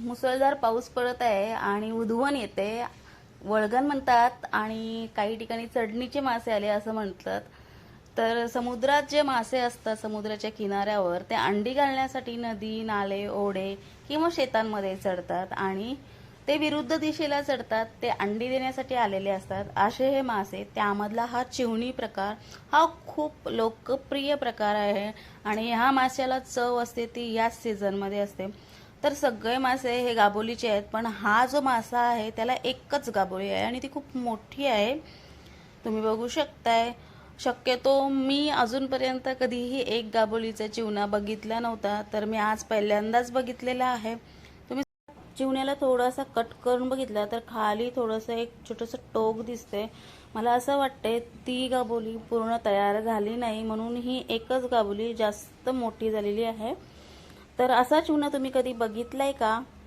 मुसळधार पाऊस पडत आहे आणि उधवण येते. वळगण म्हणतात आणि काही ठिकाणी चढणीचे मासे आले असं म्हणतात तर समुद्रात जे मासे असतात समुद्राच्या किनाऱ्यावर ते अंडी घालण्यासाठी नदी नाले ओढे किंवा शेतांमध्ये चढतात आणि ते विरुद्ध दिशेला चढतात ते अंडी देण्यासाठी आलेले असतात. असे हे मासे त्यामधला हा चिवणी प्रकार हा खूप लोकप्रिय प्रकार आहे आणि ह्या माशाला चव असते ती याच सीझनमध्ये असते. तर सगळे मासे हे गाबोलीचे आहेत पण हा जो मासा आहे त्याला एकच गाबोली आहे आणि ती खूप मोठी आहे. तुम्ही बघू शकताय. शक्यतो मी अजूनपर्यंत कधीही एक गाबोलीचा चिवणा बघितला नव्हता तर मी आज पहिल्यांदाच बघितलेला आहे. तुम्ही चिवण्याला थोडासा कट करून बघितला तर खाली थोडंसं एक छोटंसं टोक दिसते मला असं वाटतंय ती गाबोली पूर्ण तयार झाली नाही म्हणून ही एकच गाबोली जास्त मोठी झालेली आहे. तर असा चिवणा तुम्ही कधी बघितलाय का?